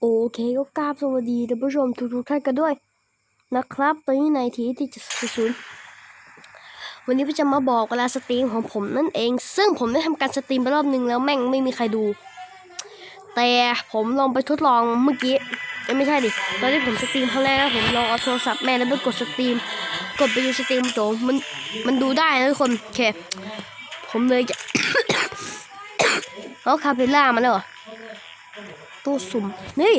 โอเคก็กราบสวัสดีท่านผู้ชมทุกๆท่านกันด้วย นะครับตอนนี้ในทีที่จะศูนย์วันนี้พี่จะมาบอกเวลาสตรีมของผมนั่นเอง ซึ่งผมได้ทำการสตรีมไปรอบนึงแล้วแม่งไม่มีใครดู แต่ผมลองไปทดลองเมื่อกี้เอ้ยไม่ใช่ดิตอนที่ผมสตรีมครั้งแรกผมลองเอาโทรศัพท์แม่แล้วไปกดสตรีม กดไปดูสตรีมโจมันมันดูได้นะทุกคนโอเคผมเลยจะเอาคาเปล่ามาแล้วเหรอ ตู้สุ่มนี่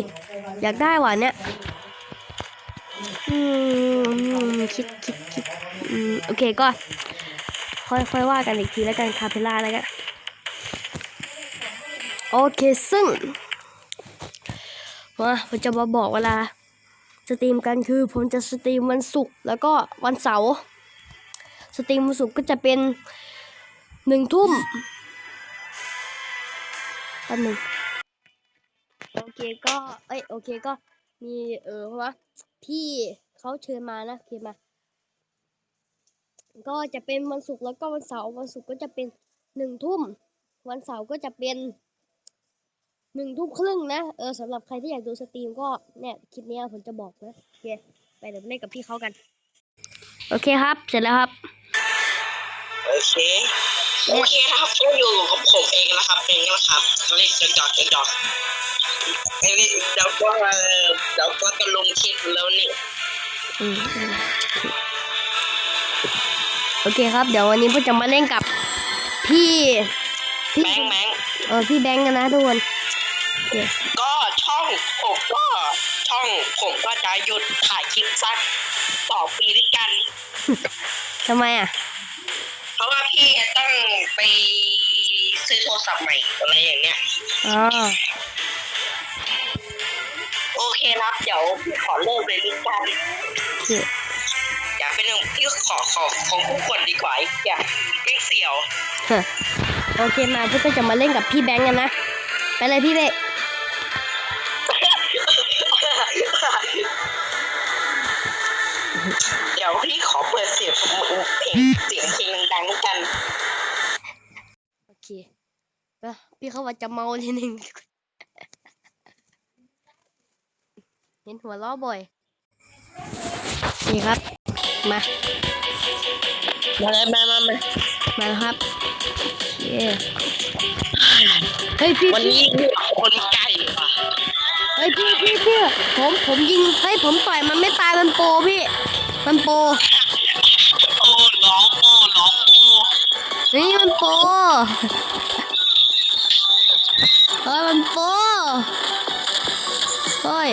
อยากได้ว่ะเนี่ยอืมคิดคิดคิดอืมโอเคก็ ค่อยค่อยว่ากันอีกทีแล้วกันคาเปล่าแล้วกันโอเคซึ่งมาผมจะมาบอกเวลาสตรีมกันคือผมจะสตรีมวันศุกร์แล้วก็วันเสาร์สตรีมวันศุกร์ก็จะเป็นหนึ่งทุ่มแป๊บหนึง โอเคก็ เอ้ย โอเคก็มีเออเพราะว่าพี่เขาเชิญมานะโอเคมา ก็จะเป็นวันศุกร์แล้วก็วันเสาร์วันศุกร์ก็จะเป็นหนึ่งทุ่ม วันเสาร์ก็จะเป็นหนึ่งทุ่มครึ่งนะ เออสำหรับใครที่อยากดูสตรีมก็เนี่ยคลิปเนี้ยผมจะบอกนะโอเคไปเดี๋ยวไปเล่นกับพี่เขากัน โอเคครับ เสร็จแล้วครับ โอเค โอเคนะครับก็อยู่กับผมเองนะครับเองนะครับเล่นกันดอกกันดอก ไอ้นี่เดี๋ยวก็เอ่อเดี๋ยวก็จะลงคลิปแล้วนี่โอเคครับ เดี๋ยววันนี้ผมจะมาเล่นกับ พี่พี่แบงค์แบงค์เออพี่แบงค์กันนะทุกคนก็ช่องผมก็ช่องผมก็จะหยุดถ่ายคลิปสักสองปีด้วยกันทำไมอะ เพราะว่าพี่ต้องไปซื้อโทรศัพท์ใหม่อะไรอย่างเนี้ยอ๋อ คครับ เดี๋ยวพี่ขอเริ่มเลยด้วยกันโอเคอยากเป็นหนึ่งพี่ขอขอของผู้คนดีกว่าไอ้อย่าไม่เสี่ยวฮะโอเคมาพี่ก็จะมาเล่นกับพี่แบงค์กันนะ ไปเลยพี่เบกเดี๋ยวพี่ขอเปิดเสียงเพลงเสียงเพลงดังๆกัน โอเคไปพี่เขาว่าจะเมาทีหนึ่ง เห็นหัวล้อบ่อย นี่ครับ มา มาเลยมามามามาแล้วครับโอเคเฮ้ยพี่วันพี่นี้คนไก่ว่ะเฮ้ยพี่พี่พี่ผมผมยิงเฮ้ยผมต่อยมันไม่ตายมันโปรพี่ มันโปรโอ้น้องโอ้น้องโอ้นี่มันโปรเฮ้ยมันโปรเฮ้ย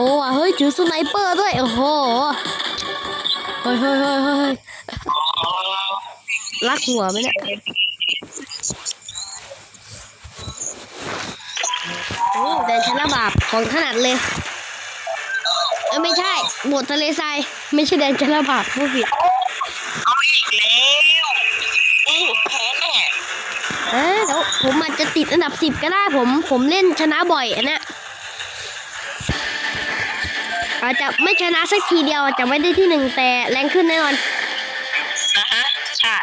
อะโปรอะเฮ้ยถือสไนเปอร์ด้วย โอ้โห เฮ้ยเฮ้ยเฮ้ยเฮ้ยลักหัวไหมเนี่ยโอ้แดนชนะบาปของขนาดเลยเอ้ยไม่ใช่บททะเลทรายไม่ใช่แดนชนะบาปผู้ผิดเอาอีกแล้วอู้แพ้แน่เอ้ยเดี๋ยวผมอาจจะติดอันดับสิบก็ได้ผม ผมเล่นชนะบ่อยอันเนี้ย อาจจะไม่ชนะสักทีเดียวอาจจะไม่ได้ที่หนึ่งแต่แรงขึ้นแน่นอนนะฮะใช่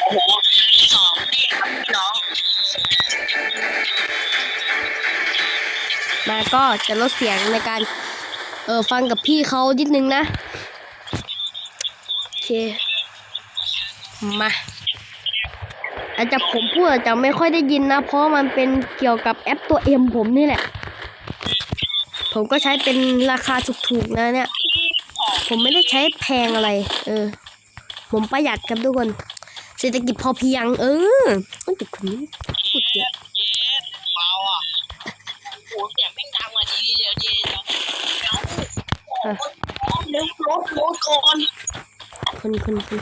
โอ้โหสองนี่ครับพี่น้อง มาก็จะลดเสียงในการ เออฟังกับพี่เขานิดนึงนะ โอเค มา อาจจะผมพูดอาจจะไม่ค่อยได้ยินนะ เพราะมันเป็นเกี่ยวกับแอปตัวเอ็มผมนี่แหละ ผมก็ใช้เป็นราคาถูกๆนะเนี่ย ผมไม่ได้ใช้แพงอะไร เออ ผมประหยัดครับทุกคน เศรษฐกิจพอเพียง เออต้องติดคนนี้พูดเยอะเมาอะโอ้เสียงแม่งดังอะดีเดี๋ยวเดี๋ยวเดี๋ยวเดี๋ยวรถรถก่อนคนคนคน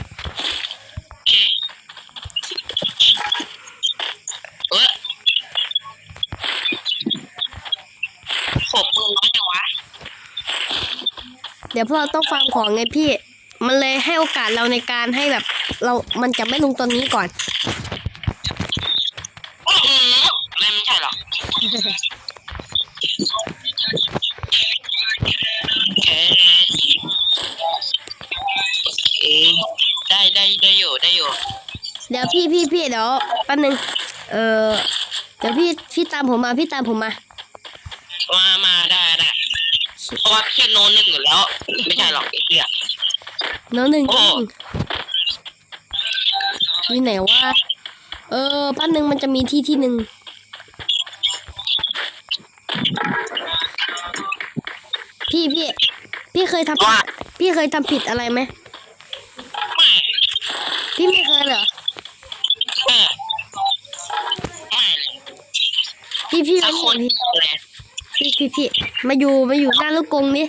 ดี๋ยวพวกเราต้องฟังของไงพี่ มันเลยให้โอกาสเราในการให้แบบ เรา มันจะไม่ลงตัวนี้ก่อนไม่ใช่หรอได้ได้ได้อยู่ได้อยู่ เดี๋ยวพี่พี่พี่เดี๋ยวแป๊บนึง เออเดี๋ยวพี่พี่ตามผมมาพี่ตามผมมา เพราะว่าพี่โนหนึ่งอยู่แล้ว ไม่ใช่หรอกไอ้เหี้ยโน้ตหนึ่งโอ้มีไหนว่าเออแป๊บนึงมันจะมีที่ที่หนึ่งพี่พี่พี่เคยทำผิดว่าพี่เคยทำผิดอะไรไหมไม่พี่ไม่เคยเหรอเออไม่พี่พี่ถ้ามาคนนี่อะไร พี่พี่พี่มาอยู่มาอยู่หน้าลูกกรงนี้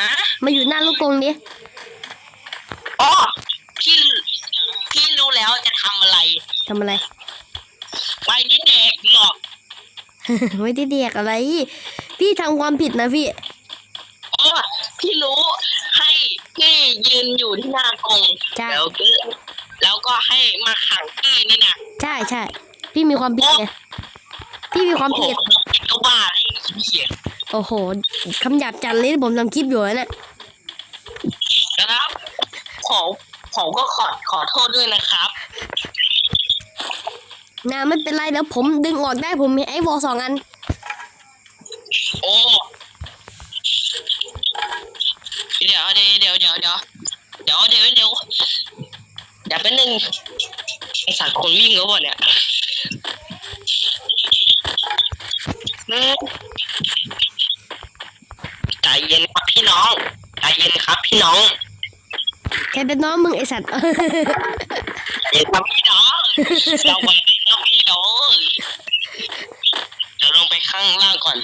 ฮะมาอยู่หน้าลูกกรงนี้อ๋อพี่พี่รู้แล้วจะทำอะไรทำอะไรไปนี่เด็กหรอกไม่ได้เดียกอะไร พี่ทำความผิดนะพี่อ๋อพี่รู้ให้พี่ยืนอยู่ที่หน้ากรงใช่แล้วก็แล้วก็ให้มาขังพี่นี่นะใช่ใช่พี่มีความผิดไงพี่มีความโอ้โหผิดก็บ้าไอ้ เหี้ยโอ้โหคำหยาบจัดเลยที่ผมทำคลิปอยู่นะเนี่ยนะครับผมผมก็ขอขอโทษด้วยนะครับนะไม่เป็นไรเดี๋ยวผมดึงออกได้ผมมีไอ้วอลสองอัน โอ้เดี๋ยวเดี๋ยวเดี๋ยวเดี๋ยวเดี๋ยวเดี๋ยวเดี๋ยวเดี๋ยวเดี๋ยวเป็นหนึ่งไอสัตว์คนวิ่งแล้วบ่เนี่ยอืมใจเย็นครับพี่น้องใจเย็นครับ พี่น้องแค่เป็นน้องมึงไอสัตว์ใจเย็นครับพี่น้องเราไปเราพี่น้องเดี๋ยวลงไปข้างล่างก่อน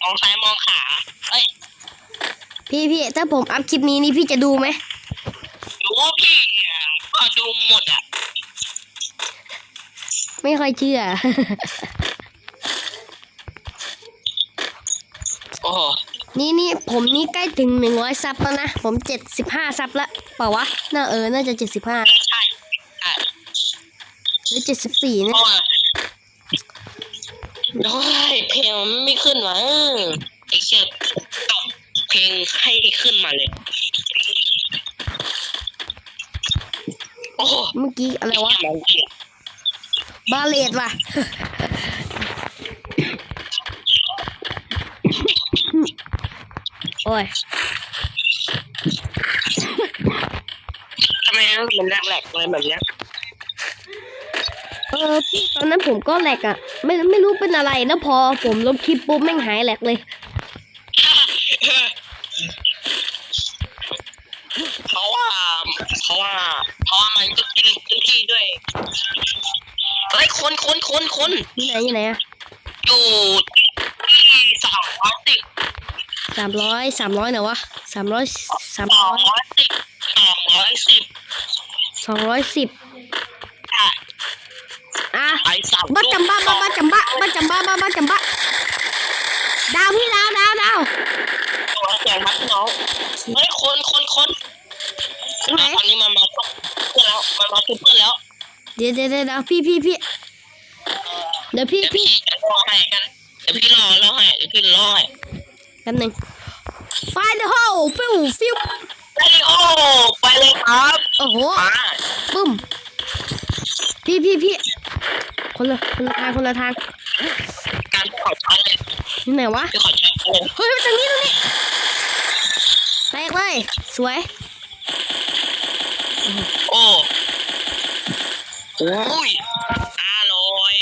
มองซ้ายมองขาเอ้ยพี่พี่ถ้าผมอัพคลิปนี้นี่พี่จะดูไหมรู้ว่าพี่เนี่ยก็ดูหมดอะ ไม่ค่อยเชื่อ โอ้โห นี่นี่ผมนี่ใกล้ถึงหนึ่งร้อยซับแล้วนะ ผมเจ็ดสิบห้าซับละเปล่าวะ น่าเออ น่าจะเจ็ดสิบห้าใช่ใช่หรือเจ็ดสิบสี่เนี่ยโอ้ยโอ้ยเพลงมันไม่ขึ้นวะเออไอ้เชี่ยตอบเพลงให้ขึ้นมาเลย โอ้โหเมื่อกี้อะไรวะเหี้ยมันเหี้ยบาเลตว่ะ อ้ยทำไมมันแหลกๆอะไรแบบเนี้ยเออพี่ตอนนั้นผมก็แหลกอะ ไม่ไม่รู้เป็นอะไรแล้วพอผมลบคลิปปุ๊บแม่งหายแหลกเลยเพราะว่าเพราะว่าเพราะว่ามันก็กินพื้นที่ด้วยเฮ้ยคนคนคนคนที่ไหนอยู่ไหนอะอยู่ที่สองร้อยสิบ สามร้อยสามร้อยไหนวะสามร้อยสามสอร้องยร้อยสิบสองร้อยสิบสองร้อยสิบอะอะไอ้สามบ้าจำบ้าบ้าบ้าจำบ้าบ้าจำบ้าบ้าบ้าจำบ้าดาวพี่ดาวดาวดาวตัวแข่งครับพี่น้องเฮ้ยคนคนคนไหนตอนนี้มันมาทุบเพื่อนแล้วมันมาทุบเพื่อนแล้วเดี๋ยวเดี๋ยวเดี๋ยวพี่พี่พี่เดี๋ยวพี่เดี๋ยวพี่พี่จะรอให้กันเดี๋ยวพี่รอรอให้เดี๋ยวพี่รอให้ แป๊บหนึงไฟเดอะโฮฟิวฟิวไปโอ้ไปเลยครับโอ้โหมาปึ้มพี่พี่พี่คนละคนละทางคนละทางการขอใช้เลยอยู่ไหนวะพี่ขอใช้เลยเฮ้ยตรงนี้ตรงนี้แตกเลยสวย โอ้โอ้ยอร่อย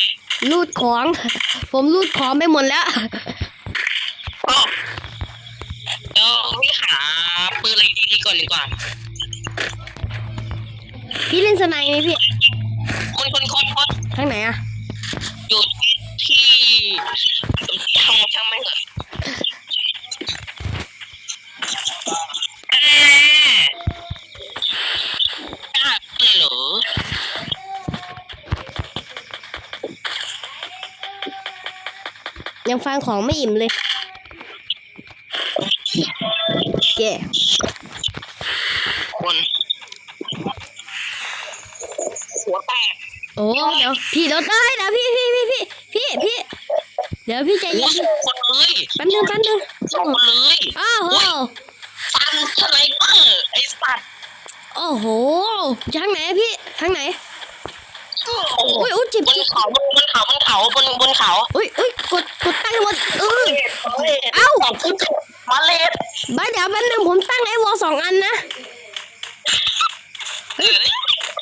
รูดของ ผมรูดของไปหมดแล้ว โอ้เดี๋ยวพี่หาปืนอะไรดีๆ ก่อนดีกว่า พี่เล่นสไนไหมพี่ คนคนคนคนทางไหนอะอยู่ที่ช่างช่างไม่งเหรอเอ๊ะกล้าเลยเหรอยังฟังของไม่อิ่มเลยเก๋ คนหัวแตก โอ้เดี๋ยวพี่เดี๋ยวเอ้ยเดี๋ยวพี่พี่พี่พี่พี่พี่ เดี๋ยวพี่ใจเย็นคนเลยแป๊บนึงแป๊บนึงคนเลยอ้าวโหฟันสไนเปอร์ไอ้สัตว์โอ้โหทางไหนพี่ทางไหนโอ้โหอุ้ยอุ้ยจิบบนเขาบนบนเขาบนเขาบนบนเขาอุ้ยอุ้ยกดกดตั้งไอ้วอลเออเอ้ามาเลสบ้าเดี๋ยวแป๊บนึงผมตั้งไอ้วอลสองอันนะ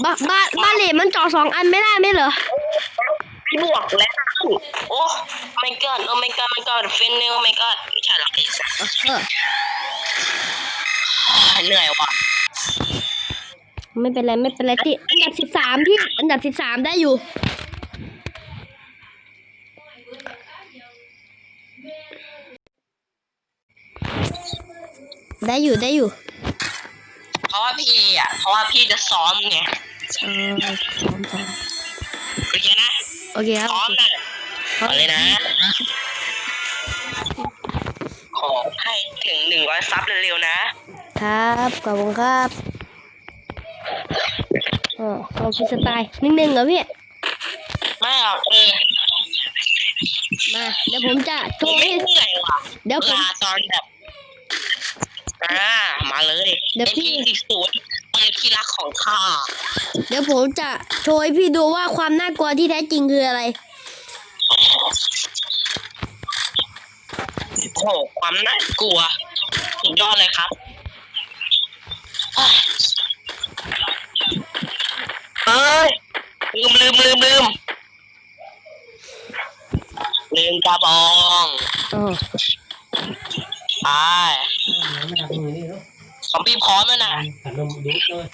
บ้าบ้าบ้าเหลมันเจอสองอันไม่ได้ไหมเหรอพี่บวกแล้วโอ้ my god โอ้ my god my god เฟนเนล my god ไม่ใช่หรอกไอ้สัสเออเหนื่อยว่ะไม่เป็นไรไม่เป็นไรที่อันดับสิบสามพี่อันดับสิบสามได้อยู่ได้อยู่ได้อยู่ เพราะว่าพี่อะ เพราะว่าพี่จะซ้อมไงเออสามสามโอเคนะโอเคครับซ้อมนะเอาเลยนะขอให้ถึงหนึ่งร้อยซับเร็วๆนะ ครับขอบคุณครับอ๋อขอบคุณสไตล์หนึ่งหนึ่งเหรอพี่ไม่หรอกเออมาเดี๋ยวผมจะโชผมว์ไม่ให้เหนื่อยว่ะเดี๋ยวผมลาตอนแบบ อ่ามาเลยเดี๋ยวเป็นพี่พี่ที่สุดเป็นที่รักของข้าเดี๋ยวผมจะโชว์ให้พี่ดูว่าความน่ากลัวที่แท้จริงคืออะไรโอ้โหความน่ากลัวสุดยอดเลยครับเอ้ยลืมลืมลืมลืมลืมกระบองอ๋อ ไปไม่ทำมือนี่เนาะของพี่พร้อมแล้วนะขันนมดูเลย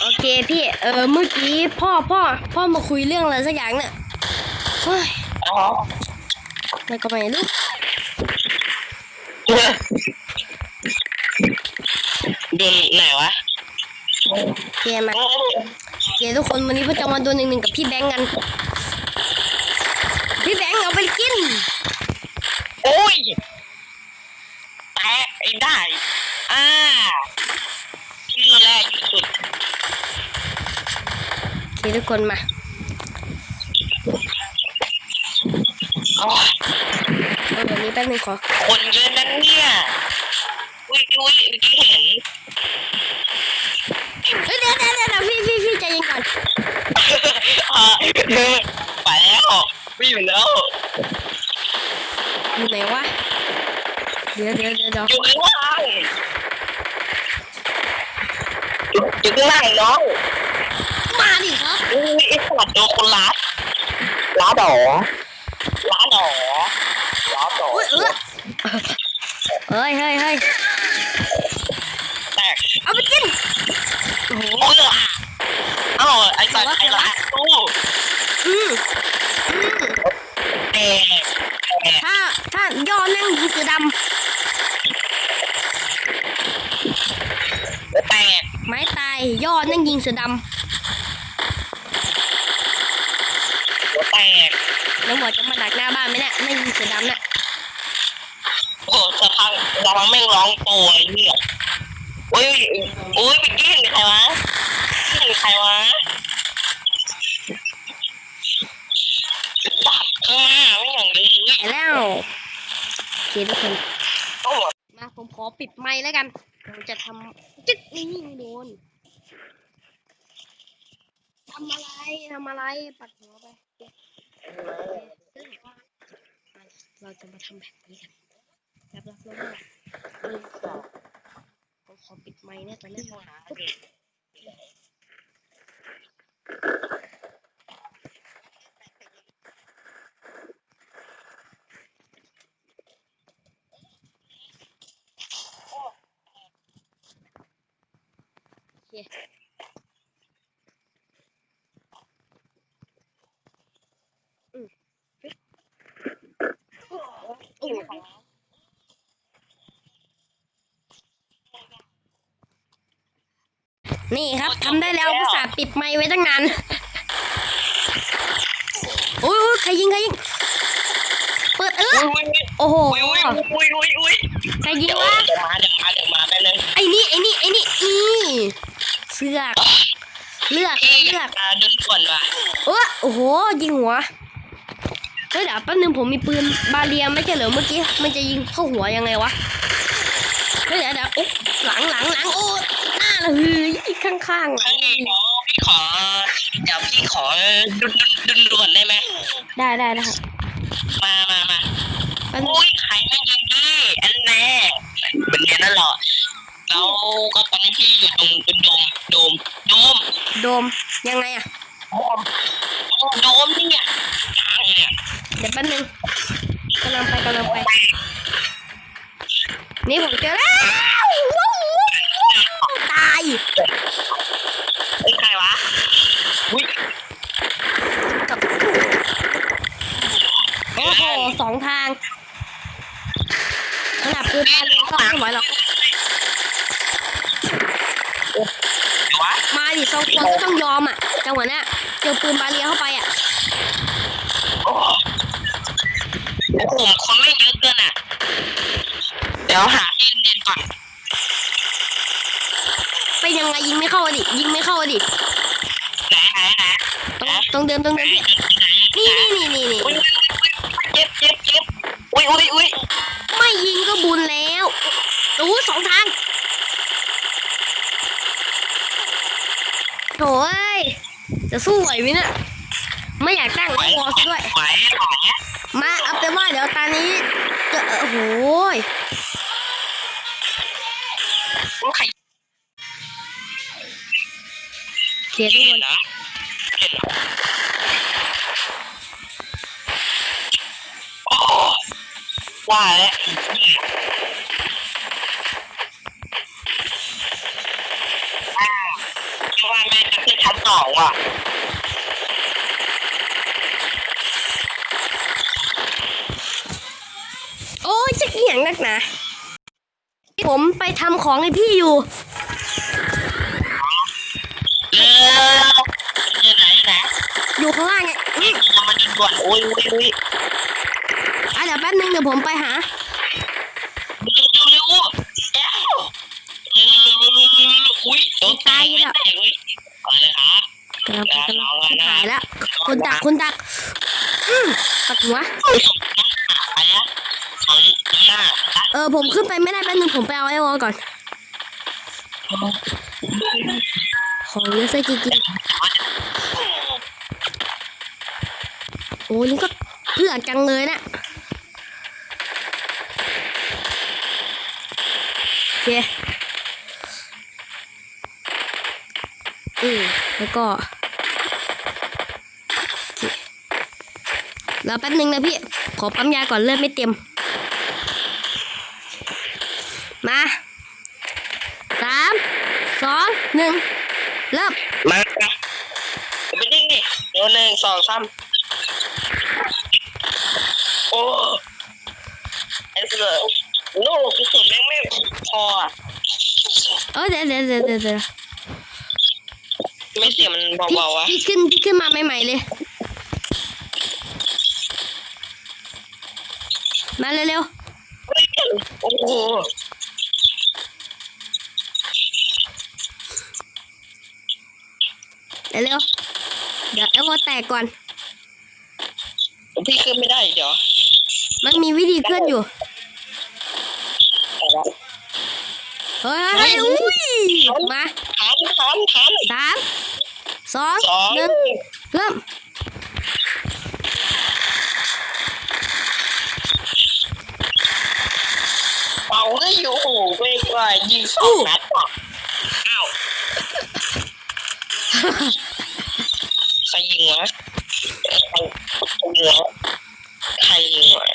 โอเคพี่ เออเมื่อกี้พ่อพ่อพ่อมาคุยเรื่องอะไรสักอย่างเนี่ยเฮ้ยอ๋อไม่ก็ไม่รู้ดูไหนวะโอเคมาโอเคทุกคนวันนี้พ่อจะมาดูหนึ่งหนึ่งกับพี่แบงค์กัน พี่แบงค์เอาไปกิน โอ้ยแตกไอ้ได้ อ่าที่แรกที่สุด โอเคทุกคนมาโอ้ยเออวันนี้แป๊บนึงขอ คนเยอะนั่นเนี่ย อุ้ยอุ้ยเมื่อกี้เห็นเอ้ยเดี๋ยวเดี๋ยวเดี๋ยวพี่พี่พี่ใจเย็นก่อนอ่าไปแล้ววิ่งแล้ว อยู่ไหนวะ เดี๋ยวเดี๋ยวเดี๋ยวเดี๋ยวอยู่ข้างล่างอยู่อยู่ข้างล่างน้องมาดิครับ อุ้ยไอ้สวัสดีคนรัดร้าดอร้าดอร้าดออุ้ยเออเฮ้ยเฮ้ยเฮ้ยแตกเอาไปกินโอ้โหเออเอ้าไอ้สัตว์ไอ้ร้านตู้อืมอืมแตกถ้าถ้าย่อนั่งยิงเสือดแตกำไม้ตายย่อนั่งยิงเสือดหัวแตกำแล้วหมอจะมาดักหน้าบ้านไหมเนี่ยนั่งยิงเสือดำน่ะโอ้โหสะพังระวังแม่งร้องโวยเนี่ยอุ้ยอุ้ยไปกิ้งใครวะกิ้งใครวะตัดข้างหน้าไม่อย่างนี้ไปแล้วโอเคทุกคนโอ้โหมาผมขอปิดไมค์แล้วกันผมจะทำจึ๊กนี่ไม่โดนทำอะไรทำอะไรปัดหัวไปซึ่ง เราจะมาทำแบบนี้กันแบบรับรู้ว่าเออผมขอปิดไมค์เนี่ยตอนนี้โอเค โอ้ยนี่ครับทำได้แล้วภาษาห์ปิดไมค์ไว้ตั้งนานโอ้ยโอ้ยใครยิงใครยิง เปิดเอออุ้ยโอ้โหอุ้ยอุ้ยอุ้ยอุ้ยอุ้ยใครยิงเดี๋ยววะเดี๋ยวมาเดี๋ยวมาเดี๋ยวมาไปเลยไอ้นี่ไอ้นี่ไอ้นี่อีเสือกเลือกพี่เลือกมาดูส่วนว่ะเออโอ้โหยิงหัวเฮ้ยเดี๋ยวแป๊บนึงผมมีปืนบาเรียไม่ใช่เหรอเมื่อกี้มันจะยิงเข้าหัวยังไงวะเฮ้ยเดี๋ยวเดี๋ยวอุ๊ยหลังหลังหลังโอ้หน้าละฮืออีกข้างข้างๆหลัเฮ้งยเดี๋ยวพี่ขอเดี๋ยวพี่ขอดุนดุนด่วนได้ไหมได้ได้นะครับมามามาแป๊บนึงโอ้ยใครไม่ยิงพี่อันแน่เป็นเนี้ยนั่นหรอแล้วก็ตอนนี้พี่อยู่ตรงเป็นโดมโดมโดมโดมยังไงอะ โนี่เนี่ยกลางเนี่ยเดี๋ยวแป๊บนึงกำลังไปกำลังไป นี่ผมเจอแล้วว้าวตายไอ้ใครวะอุ้ยกับโอ้โหสองทางขนาดปืนบาเลยก็ไม่ไหวหรอก เดี๋ยววะ มา ดิสองคนก็ต้องยอมอะจังหวะเนี้ยเจอปืนบาเลียเข้าไปอะโอ้โหคนไม่เยอะเกินอะ เดี๋ยวหาที่เด่นๆก่อนเป็นยังไงยิงไม่เข้าอะดิยิงไม่เข้าอะดิไหนไหนไหนต้องต้องเดินต้องเดินพี่นี่นี่นี่นี่นี่อุ้ยเจ็บเจ็บเจ็บอุ้ยอุ้ยอุ้ย ไม่ยิงก็บุญแล้วโอ้โหสองทางโถ่เอ้ย จะสู้ไหวไหมเนี่ยไม่อยากตั้งไอ้วอลด้วย มาเอาเป็นว่าเดี๋ยวตอนนี้จะโอ้โหยใครเขียนทุกคนะเห็นเหรอโอ้ว่าแล้วอ่าคิดว่า แม่จะขึ้นชั้นสองว่ะโอ้ยจะเกี่ยงนักหนาผมไปทำของให้พี่อยู่เอออยู่ไหนไหนอยู่ข้างล่างไงอืมจะมาดินด่วนอุ้ยอุ้ยอุ้ยอะเดี๋ยวแป๊บนึงเดี๋ยวผมไปหา หัวอุ้ยสองหน้าอะไรนะสองหน้าเออผมขึ้นไปไม่ได้แป๊บนึงผมไปเอาไอ้วอลก่อน ของเยอะซะจริงๆโอ้นี่ก็เพื่อจังเลยนะโอเคอืมแล้วก็ แล้วแป๊บนึงนะพี่ ขอปั๊มยาก่อนเลือดไม่เต็ม มาสามสองหนึ่งเริ่มมาไปดิ้งดิเดี๋ยวหนึ่งสองสามโอ้ไอ้เสือโลกกระสุนแม่งไม่พออะเออเดี๋ยวเดี๋ยวเดี๋ยวเดี๋ยวเดี๋ยวไม่เสียมันพี่เบาๆวะพี่ขึ้นพี่ขึ้นมาใหม่ๆเลย มาเร็วเฮ้ยโอ้โหๆเร็วๆ เดี๋ยวไอ้วอแตกก่อน พี่ขึ้นไม่ได้เดี๋ยว มันมีวิธีขึ้นอยู่ เฮ้ยเฮ้ยอุ้ย มาทันทันทันสามสองสองหนึ่งเริ่ม เป่าให้อยู่ ไปกว่ายิงสองนัดอะอ้าวใครยิงวะใครยิงวะใครยิงวะ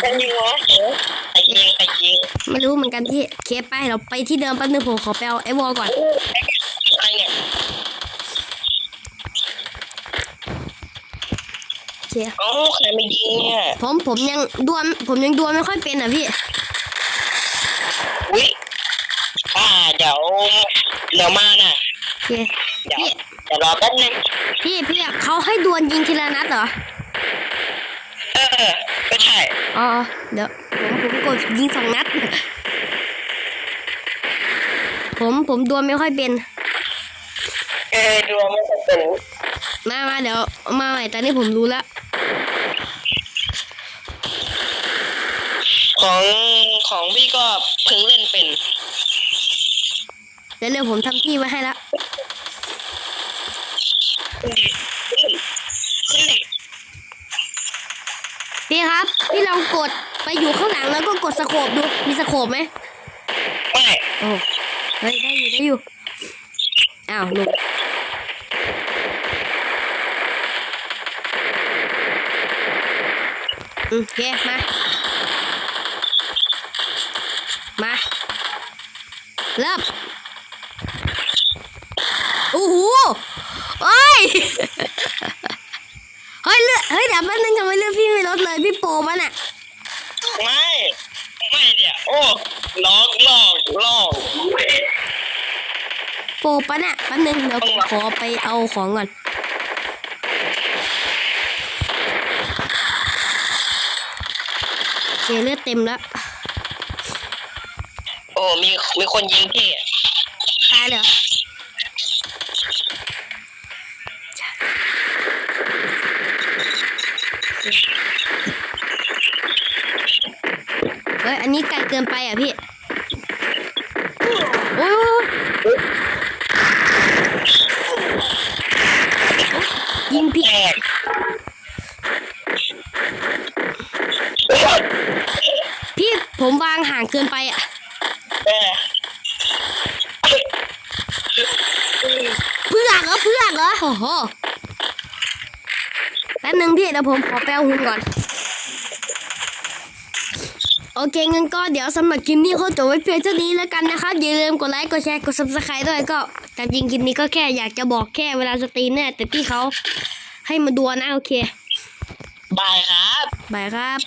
ใครยิงวะใครยิงใครยิงไม่รู้เหมือนกันพี่เคไปเราไปที่เดิมแป๊บนึงผมขอไปเอาไอ้วอลก่อนใครเนี่ยโอเคเอ้าใครมายิงเนี่ยผมผมยังดวลผมยังดวลไม่ค่อยเป็นอะพี่ อุ้ยอ่าเดี๋ยวเดี๋ยวมาน่ะโอเคเดี๋ยวพี่เดี๋ยวรอแป๊บนึงพี่พี่เขาให้ดวลยิงทีละนัดเหรอ เออไม่ใช่อ๋อ เดี๋ยวผมผมกดยิงสองนัด ผมผมดวลไม่ค่อยเป็น เออดูไม่ค่อยเป็นมามาเดี๋ยวเอามาใหม่ตอนนี้ผมรู้แล้วคของของพี่ก็เพิ่งเล่นเป็นเดี๋ยวเร็วผมทำที่ไว้ให้แล้วขึ้นดิขึ้นดิพี่ครับ พี่ลองกดไปอยู่ข้างหลังแล้วก็กดสโคบดู มีสโคบไหมไม่โอ้เฮ้ยได้อยู่ได้อยู่ อ้าวลุงอืมโอเค มา มา เริ่มโอ้โหเอ้ย เฮ้ยเลือ ดเฮ้ยเดี๋ยวแป๊บนึงทำไมเลือดพี่ไม่ลดเลยพี่โปมันอะไม่ ไม่เนี่ย โอ้ลอกลอกลอกโปปะเนี่ยแป๊บนึงเดี๋ยวผมขอไปเอาของก่อนโอเคเลือดเต็มแล้วโอ้มีมีคนยิงพี่ตายเลยเหรอเฮ้ย อันนี้ไกลเกินไปอะพี่โอ้ยโอ้ยโอ้ยยิงผิดแตกพี่ผมวางห่างเกินไปอะเออเพื่อกเหรอเพื่อกเหรอโอ้โหแป๊บนึงพี่เดี๋ยวผมขอแปลหุ่นก่อน โอเคงั้นก็เดี๋ยวสำหรับคลิปนี้เขาจบไว้เพียงเท่านี้แล้วกันนะครับอย่าลืมกดไลค์กดแชร์กด subscribe ด้วยก็แต่จริงคลิปนี้ก็แค่อยากจะบอกแค่เวลาสตรีมเนี่ยแต่พี่เขาให้มาดูนะโอเคบายครับบายครับ